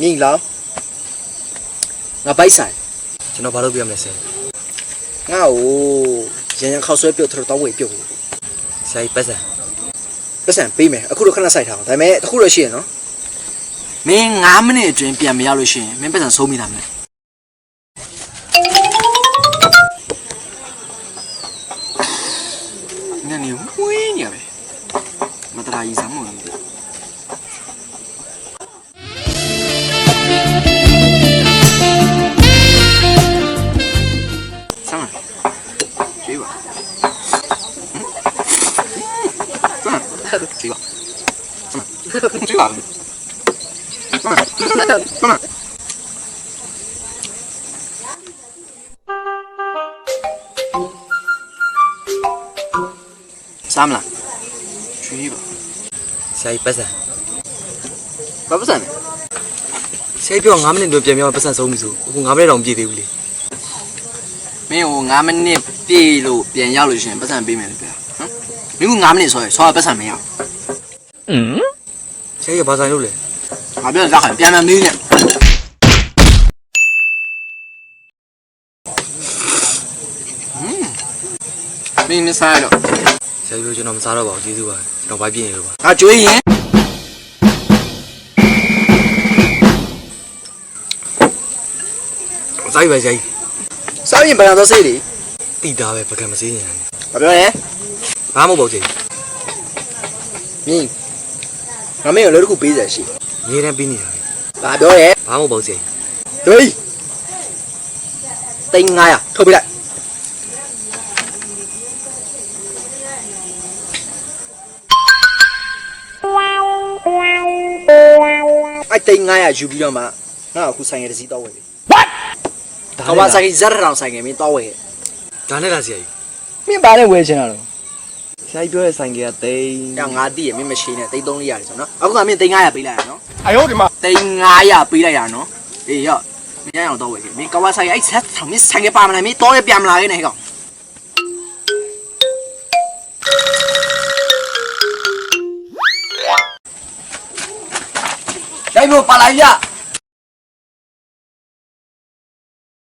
မြင်လားငါပိုက်ဆိုင်ကျွန်တော်ဘာလုပ်ပြရမလဲဆရာငါ့ကိုရန်ရန်ခောက်ဆွဲပြုတ်ထတော့ဝေပြုတ်ဆရာကြီးပတ်စံပတ်စံပေးမယ်အခုတော့ခဏဆိုင်ထားအောင်ဒါပေမဲ့တစ်ခုတော့ရှိရနော်မင်း9မိနစ်အတွင်းပြန်မရလို့ရှိရင်မင်းပတ်စံဆုံးမိတာမလဲညနေဝင်းရပဲမတရာကြီးစမ်းမလို့ စမ်းကြည့်ပါကြည့်ပါ Come on. စားမလားချွေးပါဆရာကြီးပတ်စံဘာပတ်စံလဲဆရာကြီးပြော9မိနစ်တွင်ပြန်ပြောပတ်စံဆုံးပြီဆိုအခု9မိနစ်တောင်ပြည့်သေးဘူးလေမင်းဟို9မိနစ်ပြည့်လို့ပြန်ရောက်လို့ရှိရင်ပတ်စံပေးမယ်လို့ပြောဟ မ်မင်းက9မိနစ်ဆိုရယ်ဆောရပတ်စံမရဘူးဆရာကြီးကဘာဆိုင်လို့လဲငါပြောတာခါပြန်မှမေးနေဟင်းမင်းမစားတော့ဆရာကြီးပြောကျွန်တော်မစားတော့ပါဘူးကျေးဇူးပါကျွန်တော်ဘိုက်ပြင်းရလို့ပါငါကြွေးရင်စားပြီပါဆရာကြီးစားရင်ဗလာတော့စိတ်လေတိတာပဲပကံမစည်းနေတာနဲ့ဘာပြောလဲ ဘာမှမဟုတ်ပါဘူးဆရာကြီးမြင်ငါမင်းကိုလည်းတစ်ခုပေးစရာရှိနေတန်းပြီးနေတာပဲဘာပြောလဲဘာမှမဟုတ်ပါဘူးဆရာကြီးဒွေးတိန်900ထုတ်ပေးလိုက်အဲ့တိန်900ယူပြီးတော့မှငါ့ကိုအခုဆိုင်ရတစ်စီးတော့ဝယ်ပြီဒါကဝါဆာကီဇက်ရောင်ဆိုင်ငယ်မင်းတော့ဝယ်ခဲ့ဒါနဲ့လားဆရာကြီးမင်းဘာနဲ့ဝယ်ချင်တာလဲ ဆရာကြီးပြောတဲ့ဆိုင်ကကသိန်း။အဲ့ငါသိရမင်းမရှိနဲ့သိန်း300ရတယ်ဆိုနော်။အခုကမင်းသိန်း900ပေးလိုက်ရနော်။အယောဒီမှာသိန်း900ပေးလိုက်ရနော်။အေးရော့မင်းရအောင်တော့ဝယ်ခဲ့။မင်းကဝါဆိုင်အဲ့ဆက်ဆောင်မင်းဆိုင်ကပါမလားမင်းတော့ရပြန်မလားခဲ့နဲ့ဟဲ့ကောင်။ဒါမျိုးပါလာရ။